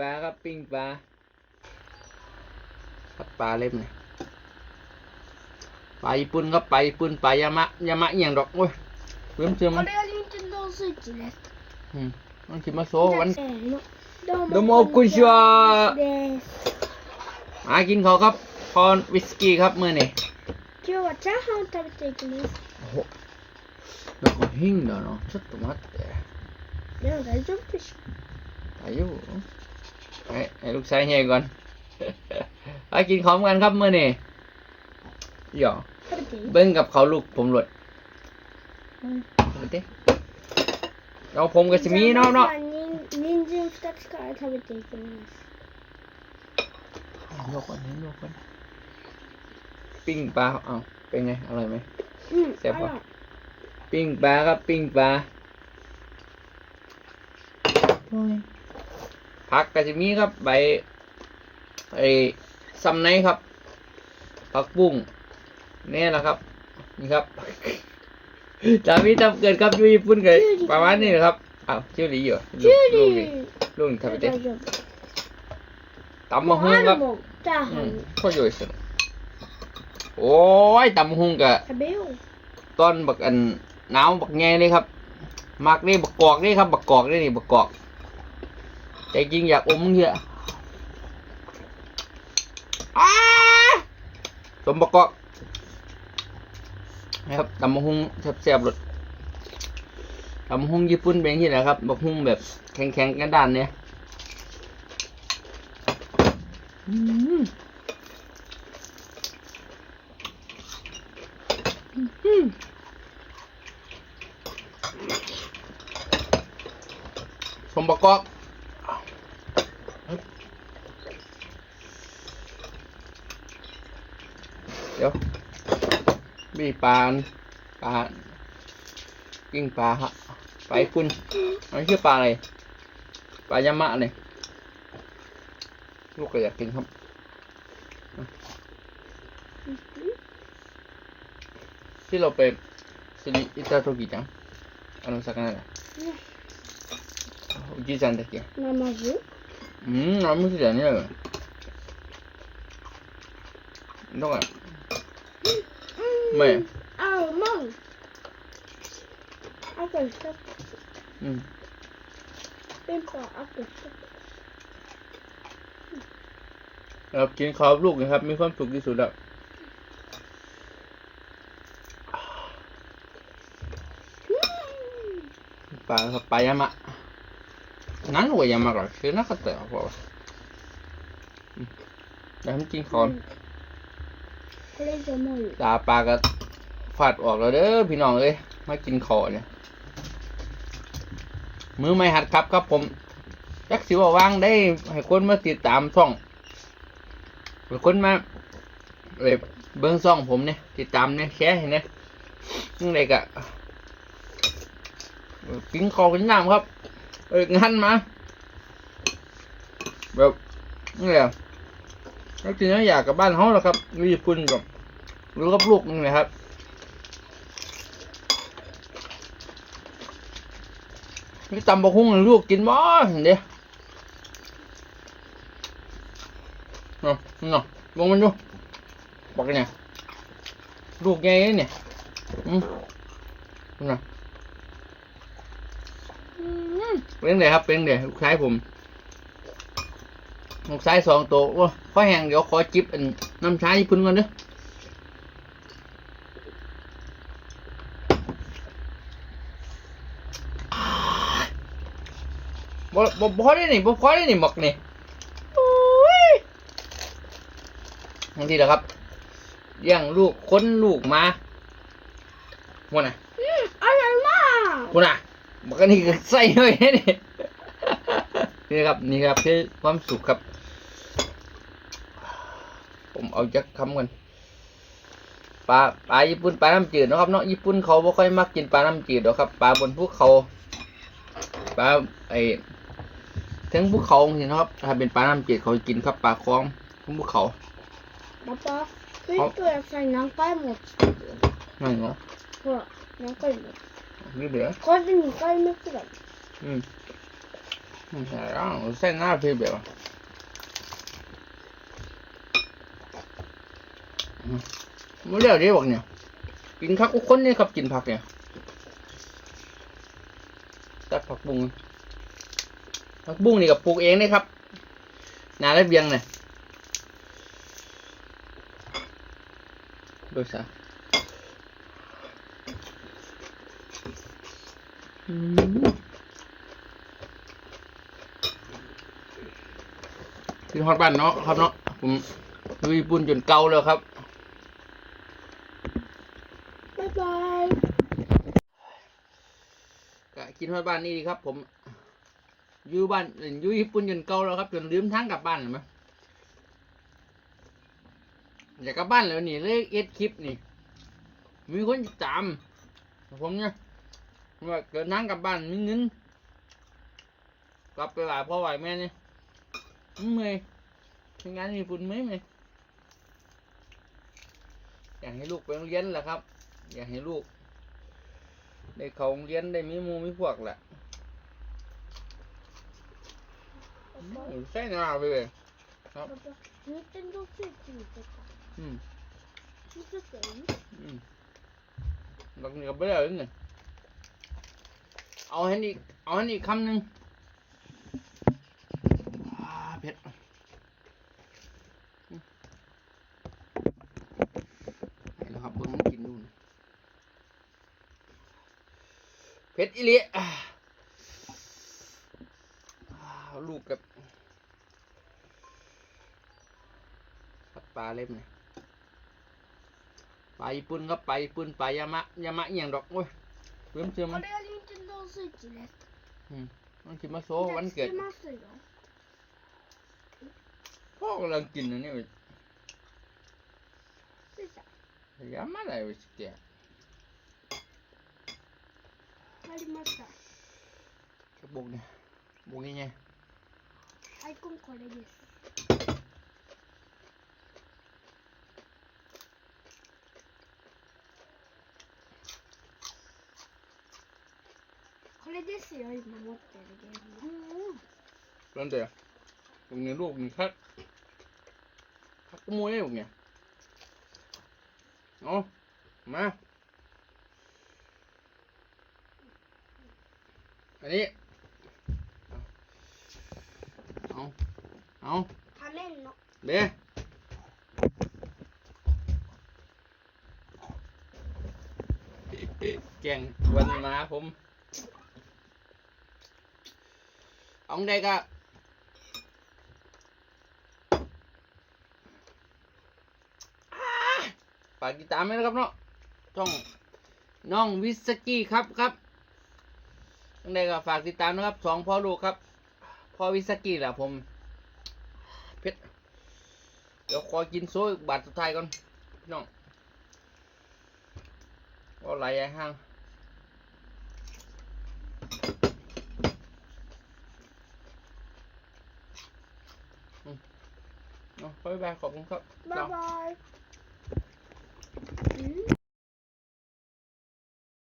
ปลาครับปิ้งปลาครับปลาเล็บเนี่ยปลาญี่ปุ่นครับปลาญี่ปุ่นปลายามะยามะอย่างดอกโอ้ยเริ่มเชื่อมันうん。なんか今そう、วันどうも、こんにちは。あ、กินข้าวครับพรวิสกี้ครับมื้อนี้今日はチャーハンを食べていきます。おなんか変だな。ちょっと待って。でも大丈夫でしょ。大丈夫 ให้ให้ลูกชายเฮก่อน ไปกินของกันครับเมื่อนี่หยอกเบิ้งกับเขาลูกผมหลุดเราผมกับสมีเนาะเนาะนินจินสตักสกทำไปตีกันโยกคนนี้โยกคนปิ้งปลาเอาเป็นไงอร่อยไหมเสียบปะปิ้งปลาครับปิ้งปลา ผักก็จะมีครับใบไอ้ซัมไนครับผักบุ้งเนี่ยนะครับ นี่ครับจามีจำเกิดครับอยู่ญี่ปุ่นเลยประมาณนี้นะครับอ้าวชื่อหลีอยู่ลุงลูกทำไปเดิตำมะฮุ่งครับข้ออยู่สิโอ้ยตำมะฮุ่งกะต้นบักอันหนาวบักแง่เลยครับมักนี่บักกอกนี่ครับ บักกอกนี่นี่บักกอก ใจจริงอยากอมมึงเถอะอ้าสมบักกอกนะครับตำบักฮุ่งแซ่บๆรสตำบักฮุ่งญี่ปุ่นเป็นที่ไหนครับบักฮุ่งแบบแข็งๆกันด้านเนี่ยอืมอืมสมประกอบ ดี๋ยวมีปลาปลากิ้งปลาฮะปลาคุณอันนี้ชื่อปลาอะไร ปลายามะเนี่ยลูกก็อยากกินครับ ที่เราไปซิริอิตาโตกิจังあの魚だおじいちゃんだっけ生酢うん、あんまりじゃねえよ。だから、 ไม่เอาม่งเอาเกิเป็นปอเอาเกิดซับครับกินข้าวลูกนะครับ มีความสุขที่สุดแล้วปลาปลายามะนั้นหัวยามะก่อนคือน่าขัดเต๋อพอแล้วผมกินข้าว ตาปลาก็ฟาดออกแล้วเด้อพี่น้องเอ้ยมากินขอเนี่ยมือไม่หัดครับครับผมยักสิวว่างได้ ให้คนมาติดตามช่องให้คนมาเลยเบิ้งซ่องผมเนี่ยติดตามเนี่ยแฉ่เห็นี่ยนี่เะไรกะกินคอขึ้นน้ำครับ เอองั้นมาแบบนี่และ แล้วทีนี้อยากกลับบ้านเขาแล้วครับอยู่ญี่ปุ่นกับหรือกับลูกนึงนะครับนี่ตำบะฮุ่งลูกกินบ่เห็นเด้เนาะนาะลงมันดูบอกกันเนี่ยลูกใหญ่เนี่ยอืมนาะเป็นไงครับเป็นไงลูกชายผม หมกซ้ายสองตัวโอ้ข้อแหงเดี๋ยวขอจิบนน้ำชาญี่ปุ่นก่อนเด้อบ่บ่พอได้นี่บ่พอได้นี่หมกนี่ทั้งทีเหรอครับย่างลูกค้นลูกมาหัวน่ะอร่อมากหัวน่ะมันก็นี่ใส่เลยนี่นี่ครับนี่ครับคือความสุขครับ ผมเอาจักคำกันปลาปลาญี่ปุ่นปลาน้ำจืดนะครับเนาะญี่ปุ่นเขาไม่ค่อยมักกินปลาน้ำจืดหรอกครับปลาบนภูเขาปลาไอทั้งภูเขาเห็นครับ ถ้าเป็นปลาน้ำจืดเขากินครับปลาคล้องทั้งภูเขาปลาปลาคือตัวใส่น้ำก้อยหมดนั่นเหรอน้ำก้อยหมดนี่เดี๋ยวก้อยจะมีก้อยไม่เกิดอืมใช่แล้วใส่หน้าพี่เบล ไม่เรียกดีบอกเนี่ย กินคักกุคนนี่ครับกินผักเนี่ย ตัดผักบุ้งผักบุ้งนี่กับปลูกเองนี่ครับ นาระเบียงเนี่ยดูซะอืมกินฮอดบ้านเนาะครับเนาะผมดูญี่ปุ่นจนเกาแล้วครับายบาย กินฮอดบ้านนี่ดีครับ ผมอยู่บ้านอยู่ญี่ปุ่นจนเก่าแล้วครับ จนลืมทางกลับบ้านเห็นไหมอยากกลับบ้านแล้วนี่เลยเอ็ดคลิปนี่ มีคนติดตาม ผมเนี่ยว่าเกิดทางกลับบ้านมีเงินกลับไปหลายพ่อไหวแม่เนี่ยเมื่อยทำงานญี่ปุ่นเมื่อยไหมอยากให้ลูกไปโรงเรียนแหละครับ อยากให้ลูก ในเขาเรียนได้มีมูมีพวกแหละใช่หน้าไปเลยครับนี่เป็นลูกศิษย์จีบอืมนี่ก็เจ๋งอืมเราเนี่ยไม่ได้เลยเนี่ยเอาให้นี่เอาให้นี่คำหนึ่ง เพชรอิเลีลูกกับปลาเล็บเนี่ยปลาญี่ปุ่นก็ปลาญี่ปุ่นปลายามะยามะอย่างดอกโอ้ยเพิ่มเติมมันมันคิดมาโซวันเกิดพ่อกำลังกินนะเนี่ยยามะอะไรวะสิแก 목이 목이냐? 아이 꿈거리겠어. 거리겠어요 이 마모때 이게. 그런데 용이 로이 살. 자꾸 뭐해 용이? 어? 엄마? อันนี้ เอา เอาทำเล่นเนาะเด้แกงวันมาผม ông đây cơ à, ปากกีตาร์ไหมนะครับเนาะต้องน้องวิสกี้ครับครับ ยังไงก็ฝากติดตามนะครับสองพ่อลูกครับพ่อวิสกี้แหละผมเพชรเดี๋ยวคอยกินโซ่บาทสุดท้ายก่อนพี่น้องก็ไหลไอ้ห้างบ๊ายบายขอบคุณครับ บ๊ายบาย